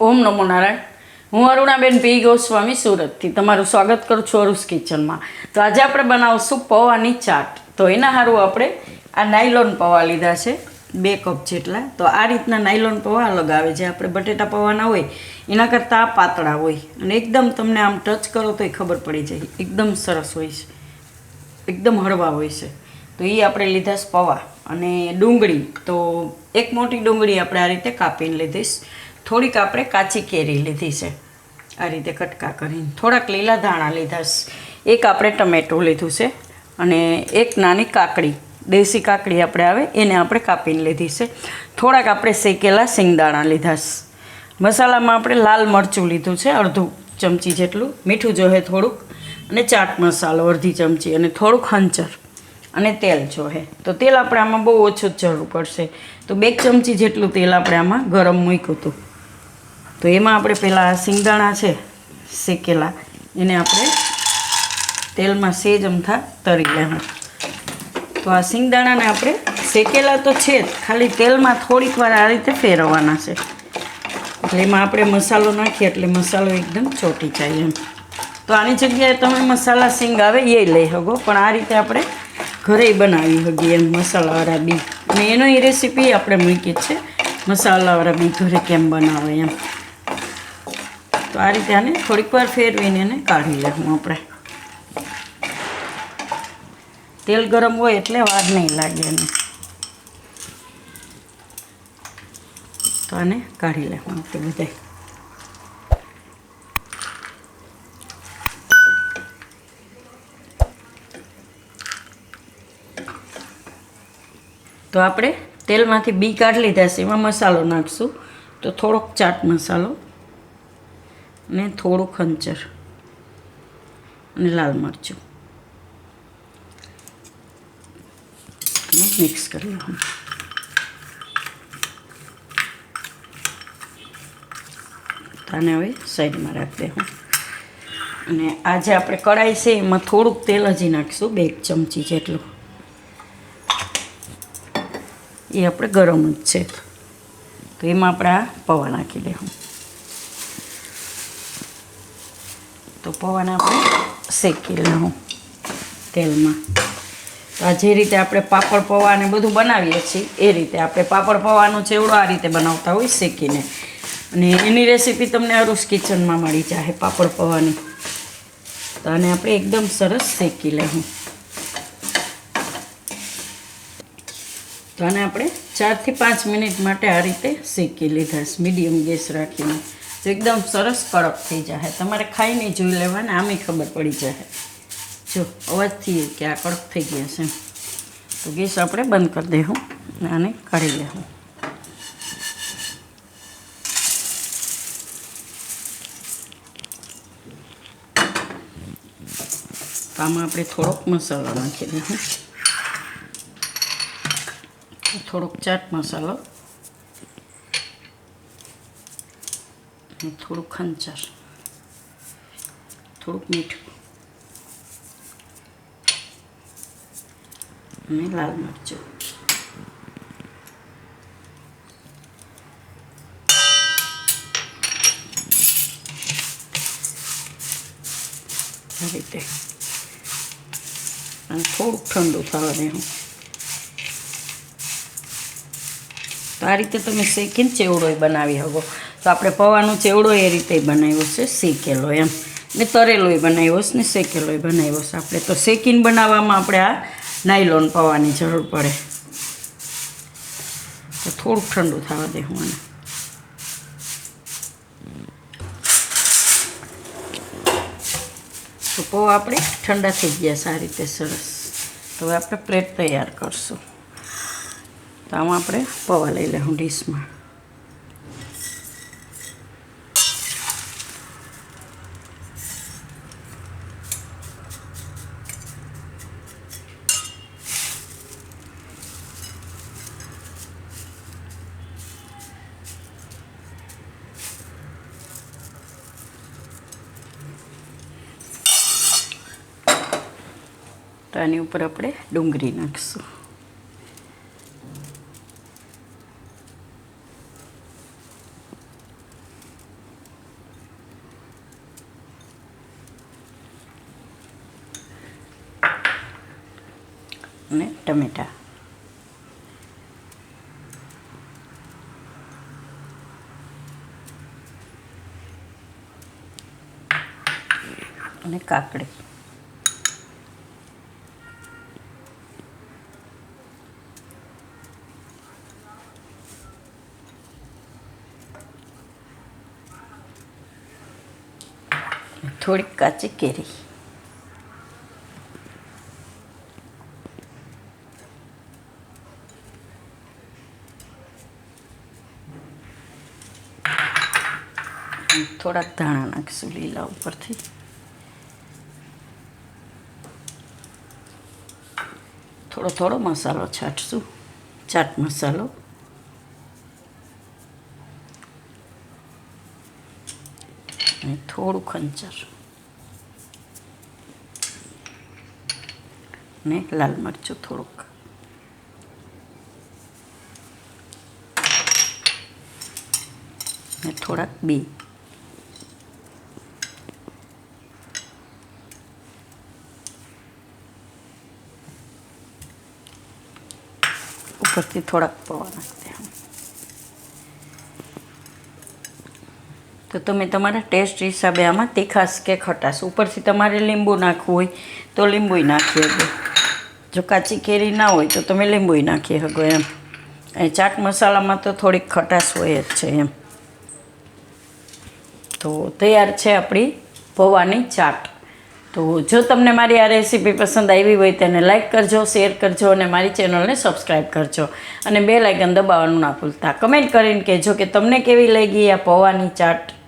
ઓમ નમો નારાયણ. હું અરુણાબેન પી. ગોસ્વામી સુરતથી. તમારું સ્વાગત કરું છું અરુસ કિચનમાં. તો આજે આપણે બનાવશું પૌવાની ચાટ. તો એના સારું આપણે આ નાયલોન પૌવા લીધા છે, બે કપ જેટલા. તો આ રીતના નાયલોન પૌવા અલગ આવે. જે આપણે બટેટા પૌવાના હોય, એના કરતાં પાતળા હોય. અને એકદમ તમને આમ ટચ કરો તોય ખબર પડી જાય. એકદમ સરસ હોય છે. એકદમ હળવા હોય છે. તો એ આપણે લીધા છે પૌવા. અને ડુંગળી. તો એક મોટી ડુંગળી આપણે આ રીતે કાપીને લીધીશ. થોડીક આપણે કાચી કેરી લીધી છે. આ રીતે કટકા કરીને થોડાક લીલા ધાણા લીધા છે. એક આપણે ટમેટું લીધું છે અને એક નાની કાકડી, દેશી કાકડી આપણે આવે એને આપણે કાપીને લીધી છે. થોડાક આપણે શેકેલા સિંગદાણા લીધા છે. મસાલામાં આપણે લાલ મરચું લીધું છે, અડધું ચમચી જેટલું, મીઠું જોહે થોડુંક, અને ચાટ મસાલો અડધી ચમચી અને થોડુંક હંચર અને તેલ જોહે તો તેલ આપણે આમાં બહુ ઓછું જ જરૂર પડશે. તો બે ચમચી જેટલું તેલ આપણે આમાં ગરમ મૂક્યું હતું. તો એમાં આપણે પહેલાં સિંગદાણા છે, શેકેલા. એને આપણે તેલમાં સેજ અમથા તરી લેવા તો આ સિંગદાણાને આપણે શેકેલા તો છે જ, ખાલી તેલમાં થોડીક વાર આ રીતે ફેરવવાના છે. એટલે એમાં આપણે મસાલો નાખીએ, એટલે મસાલો એકદમ ચોટી જાય એમ. તો આની જગ્યાએ તમે મસાલા સિંગ આવે એ લઈ શકો પણ આ રીતે આપણે ઘરે બનાવી શકીએ એમ મસાલાવાળા બી. અને એનો એ રેસીપી આપણે મૂકી છે મસાલાવાળા બી ઘરે કેમ બનાવે એમ. તો આ રીતે આને થોડીક વાર ફેરવીને એને કાઢી લેવું આપણે. તેલ ગરમ હોય એટલે વાર નહીં લાગે એને. તો આને કાઢી લેવું આપણે બધાય. તો આપણે તેલમાંથી બી કાઢી લીધા છે. એમાં મસાલો નાખશું. તો થોડોક ચાટ મસાલો. અને થોડું ખંચર અને લાલ મરચું. અને મિક્સ કરી તો આને હવે સાઈડમાં રાખી દેવું અને આજે આપણે કઢાઈ છે, એમાં થોડુંક તેલ હજી નાખીશું, બે ચમચી જેટલું. એ આપણે ગરમ જ છે. તો એમાં આપણે આ પૌવા નાખી દેવું તો પૌવાને આપણે શેકી લઉં. તેલમાં. તો આ જે રીતે આપણે પાપડ પૌવાને બધું બનાવીએ છીએ, એ રીતે આપણે પાપડ પૌવાનું ચેવડો આ રીતે બનાવતા હોય શેકીને. અને એની રેસીપી તમને અરુસ કિચનમાં મળી જાય પાપડ પૌવાની. તો આને આપણે એકદમ સરસ શેકી લઉં તો આને આપણે ચારથી પાંચ મિનિટ માટે આ રીતે શેકી લીધા મીડિયમ ગેસ રાખીને. તો એકદમ સરસ કડક થઈ જાય તમારે ખાઈને જોઈ લેવાને, આમે ખબર પડી જાય જો, અવાજથી કે આ કડક થઈ ગયા છે તો ગેસ આપણે બંધ કરી દઈશું અને કાઢી લેવું આમાં આપણે થોડોક મસાલો નાખી દઈશું થોડોક ચાટ મસાલો થોડુંક ખંચર. થોડુંક મીઠું. અને લાલ મરચું. આ રીતે. અને થોડુંક ઠંડુ થવા દેવું તો આ રીતે તમે શેકીને ચેવડોય બનાવી શકો. તો આપણે પૌવાનો ચેવડો એ રીતે બનાવ્યો છે, શેકેલો એમ. ને તરેલોય બનાવ્યો છે ને શેકેલોય બનાવ્યો છે. આપણે તો શેકીને બનાવવામાં આપણે આ નાયલોન પૌવાની જરૂર પડે. તો થોડુંક ઠંડુ થવા દેવું આને. તો પૌ આપણે ઠંડા થઈ ગયા આ રીતે સરસ. હવે આપણે પ્લેટ તૈયાર કરશું. તો આમાં આપણે પૌવા લઈ લઉં ડીશમાં. તો આની ઉપર આપણે ડુંગળી નાખીશું. અને ટમેટા. અને કાકડી. થોડીક કાચી કેરી થોડાક ધાણા નાખીશું લીલા ઉપરથી. થોડો થોડો મસાલો છાંટશું. ચાટ મસાલો. અને થોડું ખંચર ને લાલ મરચું થોડુંક ને થોડાક બી ઉપરથી થોડાક પૌવા નાખી દે તો તમે તમારા ટેસ્ટ હિસાબે આમાં તીખાશ કે ખટાશ. ઉપરથી તમારે લીંબુ નાખવું હોય તો લીંબુય નાખી શકો. જો કાચી કેરી ના હોય તો તમે લીંબુય નાખી શકો એમ. એ ચાટ મસાલામાં તો થોડીક ખટાશ હોય જ છે એમ. તો તૈયાર છે આપણી પૌવાની ચાટ. તો જો તમને મારી આ રેસીપી પસંદ આવી હોય તેને લાઇક કરજો, શેર કરજો અને મારી ચેનલને સબસ્ક્રાઈબ કરજો. અને બે લાઇકન દબાવવાનું ના ભૂલતા. કમેન્ટ કરીને કહેજો કે તમને કેવી લાગી આ પૌવાની ચાટ?